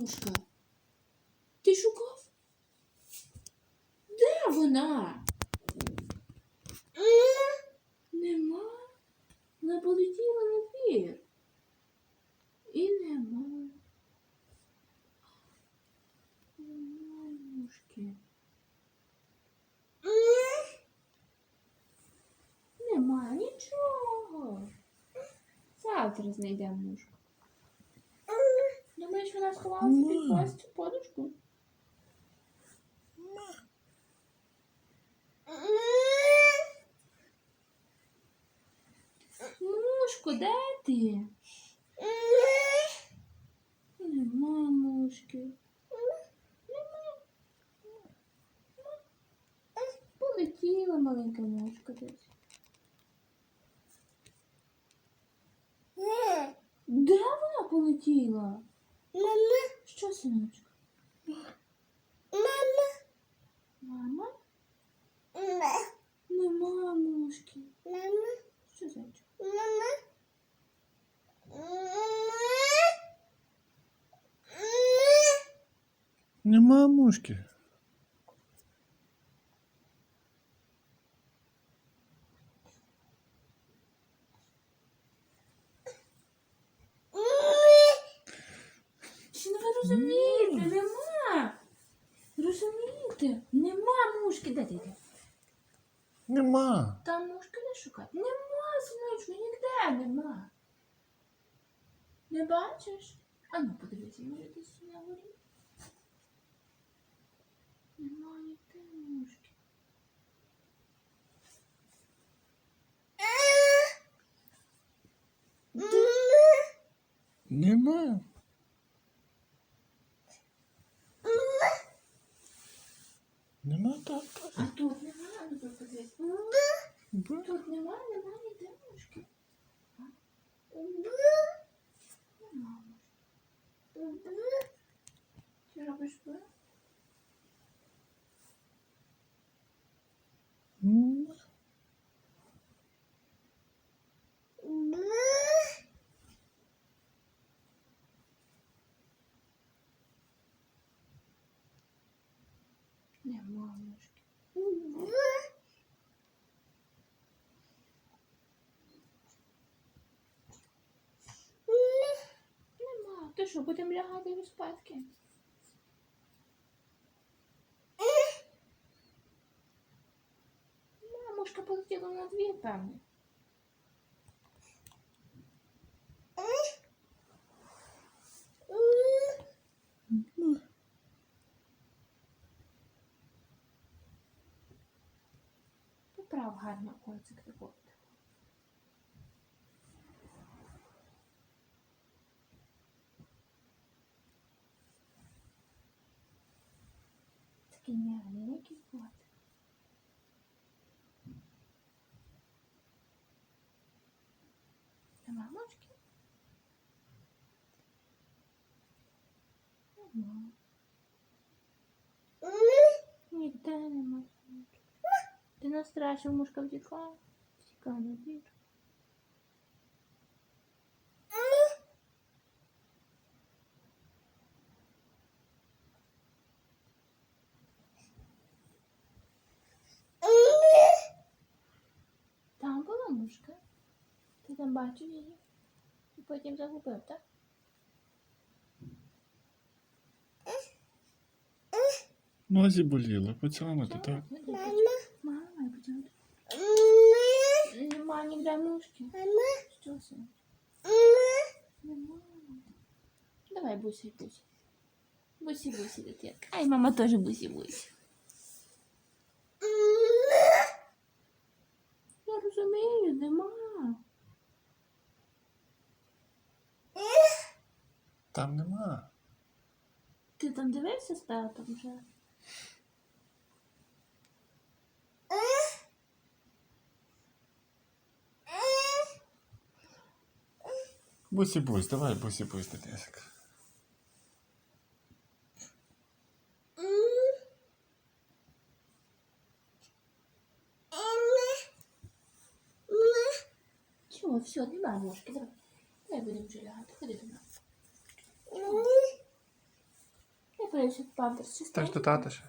мушка? Ти шукав? Де вона? Нема. Вона полетіла на двір. І нема. Нема мушки. Нема нічого. Завтра знайдемо мушку. Думаєш, вона сховалася під Ма. ось цю подушку? Мушко, де ти? Нема мушки. Нема. Полетіла маленька мушка десь. Де вона полетіла? Що, синочка? Мама? Нема мушки. Що зайчик? Нема мушки. Чи не мушки. Де ти йде? Нема. Там мушки не шукати. Нема, синочку, ніде нема. Не бачиш? А ну подивися, може десь на горі. Нема ніде мушки. Нема. Нема так. А тут нема, ну тут подивись. Б. Тут нема, нема ніде мушки. А? Нема мушки. Ти робиш б? М. Нема мушки. Нема. Ти що, будемо лягати і спадки? Мамушка полетіла на двір, певне. Гарно концик такого. Такий м'ягенький котик. Нема мочки? Нема. Ніде нема. Ти настрашив, мушка втекла. Втекла на двір. Там була мушка. Ти там бачив її. І потім загубив, так? Нозі боліло, потягнути, так? ніде мушки. Що це? Нема. Давай бусі, бусі. Бусі, бусі, дитятка. Ай, мама теж бусі, бусі. Я розумію, нема. Там нема. Ти там дивився з татом вже? Бусі бусь, давай бусі бусь, дитясик. Чого, все, нема мушки, давай. Давай будемо вже лягати, ходи до нас. неї ще памперс Та ж чистенький? до тата ще.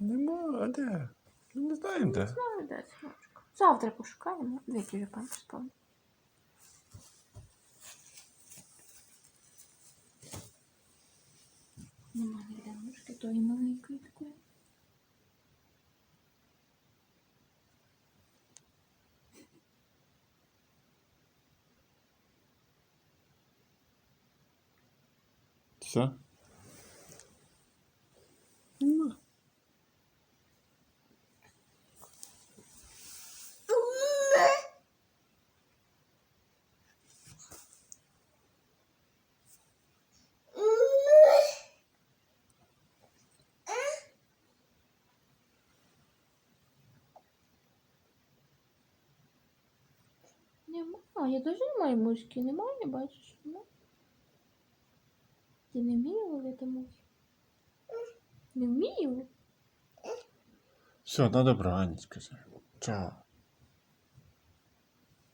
Нема, а де? Ну, Не знаємо де. Знаю, де синочку. Завтра пошукаємо. Який вже памперс повний. Нема ніде мушки, тої маленької такої. Все? Нема, я теж не маю мушки, немає, бачиш, нема. Ти не вмію ловити мухи? Не вмію? Все, на добраніч, кажи. Чао.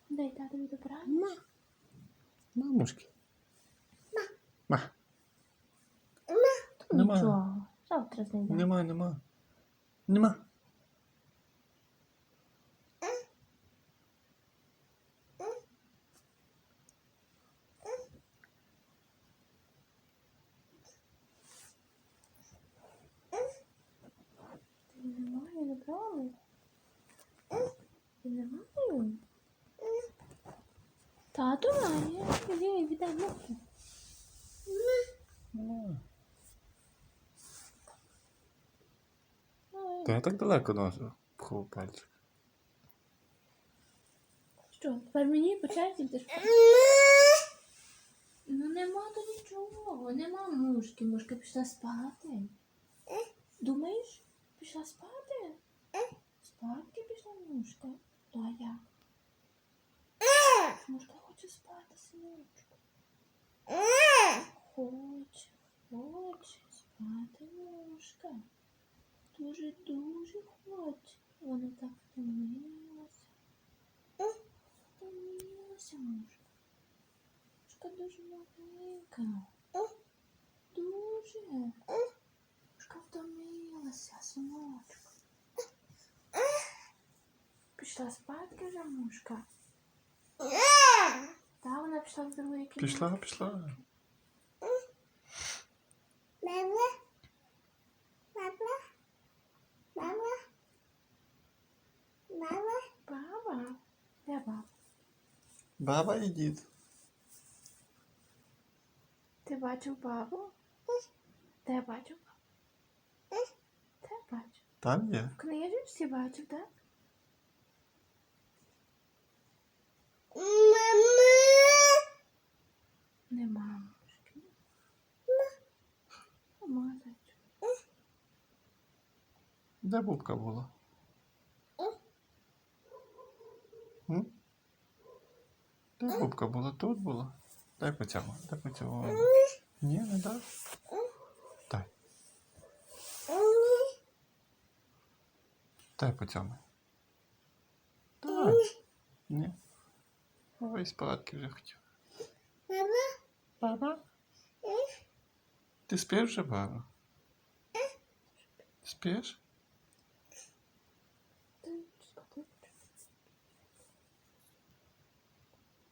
Дай татові добра. Ма. Мамушки. Ма. Нема. Нічого, завтра знайдемо. Нема, нема. Нема. немає, не брали? Ти не маю? Тато має. Іди, віддай мухи. Нема. Ой. Та я так далеко носив. Пхов пальчик. Що, тепер мені по черзі ти ж Ну нема то нічого, нема мушки, мушка пішла спати. Думаєш, пішла спати? Спадки пішла мушка. Та я. Мушка хоче спати, синочку. Хоче, хоче спати мушка. Дуже дуже хоче. Вона так втомилася. Втомилася мушка. Мушка дуже маленька. Дуже. Мушка втомилася, синочку. Пішла спадки вже мушка. Та вона пішла в другий кімнаті. Пішла, пішла. Мама. Мама. Мама. Мама. Баба. Де баба? Баба і дід. Ти бачив бабу? Де бачив бабу? Де бачив? Там є. В книжечці бачив, так? Де бубка була? М? Де бубка була? Тут була? Дай поцьому, дай поцьому. Ні, не дай. Дай. Дай поцьому. Дай. Ні. Ой, спадки вже хотів. Мама. Баба? Ти спиш вже, баба? Спиш?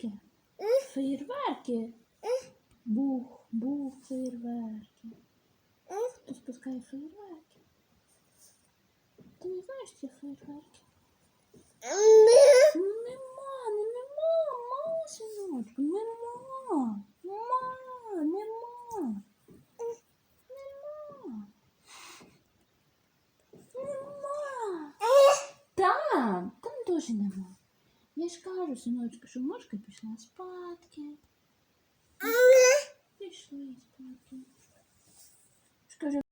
Що це таке? Фейерверки. Бух, бух, фейерверки. Хто спускає фейерверки? Ти не знаєш ці фейерверки? Ну нема, ну нема, мама синочку, нема. Нема, нема. Нема. Нема. Там, там теж нема. Я ж кажу, синочку, що мошка пішла спадки. І Пішли спати. Скажи